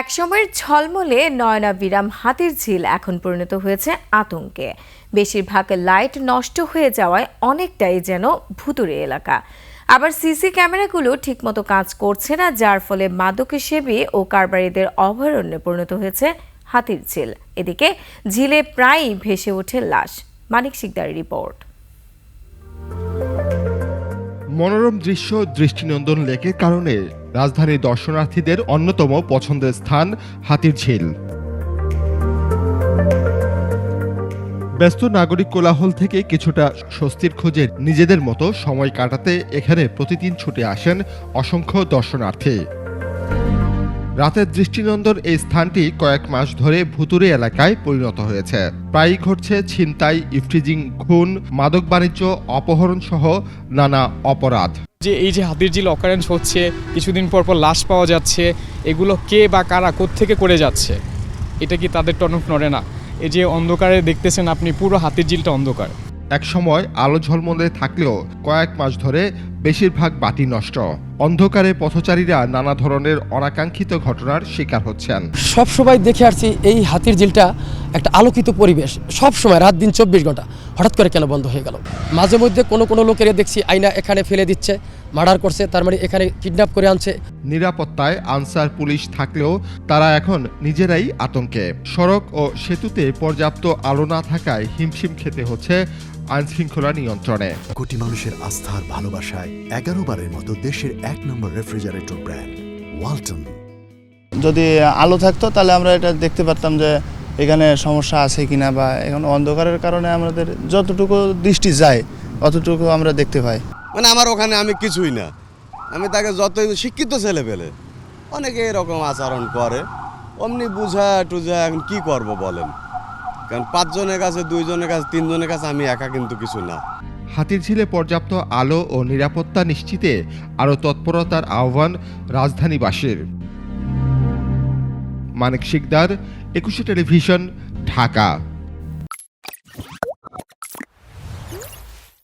একসময়ের ঝলমলে নয়নাবিরাম হাতির ঝিল এখন পরিণত হয়েছে আতঙ্কে। বেশিরভাগ লাইট নষ্ট হয়ে যাওয়ায় অনেকটাই যেন ভুতুরে এলাকা। আবার সিসি ক্যামেরাগুলো ঠিকমতো কাজ করছে না, যার ফলে মাদকসেবী ও কারবারিদের অভয়ারণ্যে পরিণত হয়েছে হাতির ঝিল। এদিকে ঝিলে প্রায়ই ভেসে ওঠে লাশ। মানিক শিকদারের রিপোর্ট। মনোরম দৃশ্য, দৃষ্টিনন্দন লেকের কারণে রাজধানীর দর্শনার্থীদের অন্যতম পছন্দের স্থান হাতির ঝিল। ব্যস্ত নাগরিক কোলাহল থেকে কিছুটা স্বস্তির খোঁজে নিজেদের মতো সময় কাটাতে এখানে প্রতিদিন ছুটে আসেন অসংখ্য দর্শনার্থী। রাতের দৃষ্টিনন্দন এই স্থানটি কয়েক মাস ধরে ভুতুরে এলাকায় পরিণত হয়েছে। প্রায়ই ঘটছে ছিনতাই, ইফটিজিং, খুন, মাদক বাণিজ্য, অপহরণ সহ নানা অপরাধ। যে এই যে হাতির ঝিল অকারেন্স হচ্ছে, কিছুদিন পর পর লাশ পাওয়া যাচ্ছে, এগুলো কে বা কারা থেকে করে যাচ্ছে? এটা কি তাদের টনক নড়ে না? এই যে অন্ধকারে দেখতেছেন আপনি, পুরো হাতির ঝিলটা অন্ধকার। এক সময় আলো ঝলমলে থাকলেও কয়েক মাস ধরে বেশিরভাগ বাতি নষ্ট। অন্ধকারে পথচারীরা নানা ধরনের অনাকাঙ্ক্ষিত ঘটনার শিকার হচ্ছেন। সব সময় দেখে আসছি এই হাতির ঝিলটা একটা আলোকিত পরিবেশ। সব সময় রাত দিন চব্বিশ ঘণ্টা। হঠাৎ করে কেন বন্ধ হয়ে গেল? মাঝে মধ্যে কোনো কোনো লোকের দেখছি আয়না এখানে ফেলে দিচ্ছে মার্ডার করছে তার মানে এখানে কিডন্যাপ করে আনছে। নিরাপত্তায় আনসার পুলিশ থাকলেও তারা এখন নিজেরাই আতঙ্কে। সড়ক ও সেতুতে পর্যাপ্ত আলো না থাকায় হিমশিম খেতে হচ্ছে আইনশৃঙ্খলা নিয়ন্ত্রণে। কোটি মানুষের আস্থার ভালোবাসায় এগারো বারের মতো দেশের এক নম্বর রেফ্রিজারেটর ব্র্যান্ড ওয়ালটন। যদি আলো থাকতো তাহলে আমরা এটা দেখতে পারতাম যে এখানে সমস্যা আছে কিনা বা এখন অন্ধকারের কারণে আমাদের যতটুকু দৃষ্টি যায় অতটুকু আমরা দেখতে পাই। মানে আমার ওখানে আমি কিছুই না। আমি তাকে যতই শিক্ষিত ছেলে পেলে অনেকে এরকম আচরণ করে। অমনি বুঝা টুঝা এখন কি করব বলেন? কারণ পাঁচজনের কাছে, দুইজনের কাছে, তিনজনের কাছে আমি একা কিন্তু কিছু না। হাতির ঝিলে পর্যাপ্ত আলো ও নিরাপত্তা নিশ্চিতে আরও তৎপরতার আহ্বান রাজধানীবাসীর। মানিক শিকদার, একুশে টেলিভিশন, ঢাকা।